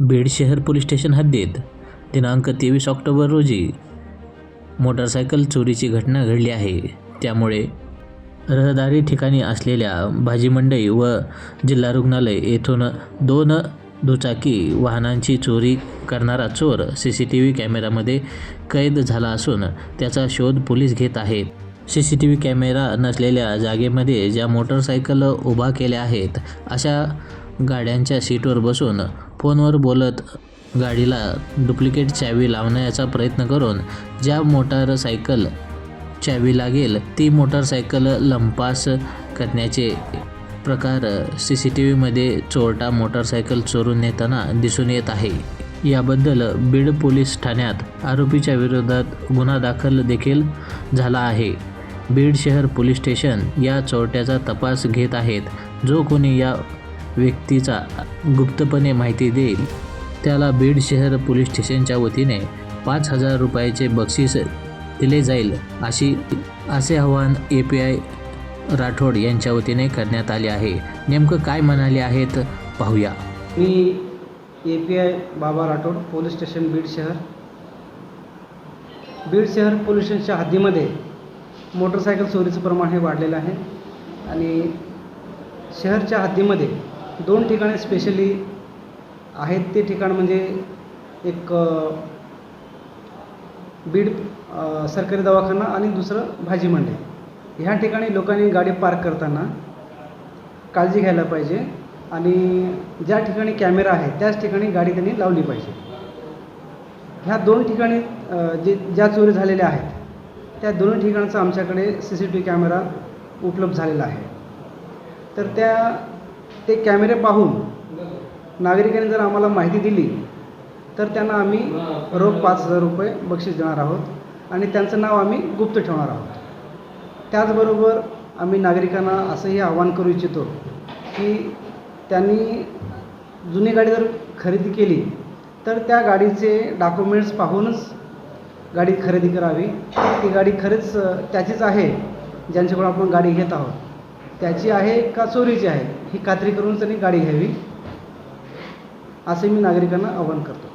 बीड शहर police station हद्दीत दिनांक तेवीस ऑक्टोबर रोजी मोटारसायकल चोरीची घटना घडली आहे. त्यामुळे रहदारी ठिकाणी असलेल्या भाजी मंडई व जिल्हा रुग्णालय येथून दोन दुचाकी वाहनांची चोरी करणारा चोर सी सी टी व्ही कॅमेऱ्यामध्ये कैद झाला असून त्याचा शोध पोलीस घेत आहेत. C C T V camera नसलेल्या जागेमध्ये ज्या मोटरसायकल उभा केल्या आहेत अशा गाड्यांच्या सीटवर बसून फोनवर बोलत गाडीला डुप्लिकेट चावी लावण्याचा प्रयत्न करून ज्या मोटारसायकल चावी लागेल ती मोटारसायकल लंपास करण्याचे प्रकार सी सी टी व्हीमध्ये चोरटा मोटारसायकल चोरून नेताना दिसून येत आहे. याबद्दल बीड पोलीस ठाण्यात आरोपीच्या विरोधात गुन्हा दाखल देखील झाला आहे. बीड शहर पोलीस स्टेशन या चोरट्याचा तपास घेत आहेत. जो कोणी या व्यक्तीचा गुप्तपणे माहिती देईल. त्याला बीड शहर पोलीस स्टेशनच्या वतीने पाच हजार रुपयाचे बक्षीस दिले जाईल अशी असे आवाहन ए पी आय राठोड यांच्या वतीने करण्यात आले आहे. नेमकं काय म्हणाले आहेत पाहूया. मी ए पी आय बाबा राठोड पोलीस स्टेशन बीड शहर. बीड शहर पोलीस स्टेशनच्या हद्दीमध्ये मोटरसायकल चोरीचं प्रमाण हे वाढलेलं आहे. आणि शहरच्या हद्दीमध्ये दोन ठिकाणे स्पेशली आहेत. ते ठिकाण म्हणजे एक बीड सरकारी दवाखाना आणि दुसरं भाजी मंडई. ह्या ठिकाणी लोकांनी गाडी पार्क करताना काळजी घ्यायला पाहिजे आणि ज्या ठिकाणी कॅमेरा आहे त्याच ठिकाणी गाडी त्यांनी लावली पाहिजे. ह्या दोन ठिकाणी जे ज्या चोरी झालेल्या आहेत त्या दोन्ही ठिकाणचा आमच्याकडे C C T V camera उपलब्ध झालेला आहे. तर त्या ते कॅमेरे पाहून नागरिकांनी जर आम्हाला माहिती दिली तर त्यांना आम्ही रोख पाच हजार रुपये बक्षीस देणार आहोत आणि त्यांचं नाव आम्ही गुप्त ठेवणार आहोत. त्याचबरोबर आम्ही नागरिकांना असंही आवाहन करू इच्छितो की त्यांनी जुनी गाडी जर खरेदी केली तर त्या गाडीचे डॉक्युमेंट्स पाहूनच गाडी खरेदी करावी. ती गाडी खरेच त्याचीच आहे ज्यांच्याकडून आपण गाडी घेत आहोत. त्याची आहे का चोरीची आहे? ही खात्री करून त्यांनी गाडी घ्यावी असे मी नागरिकांना आवाहन करतो.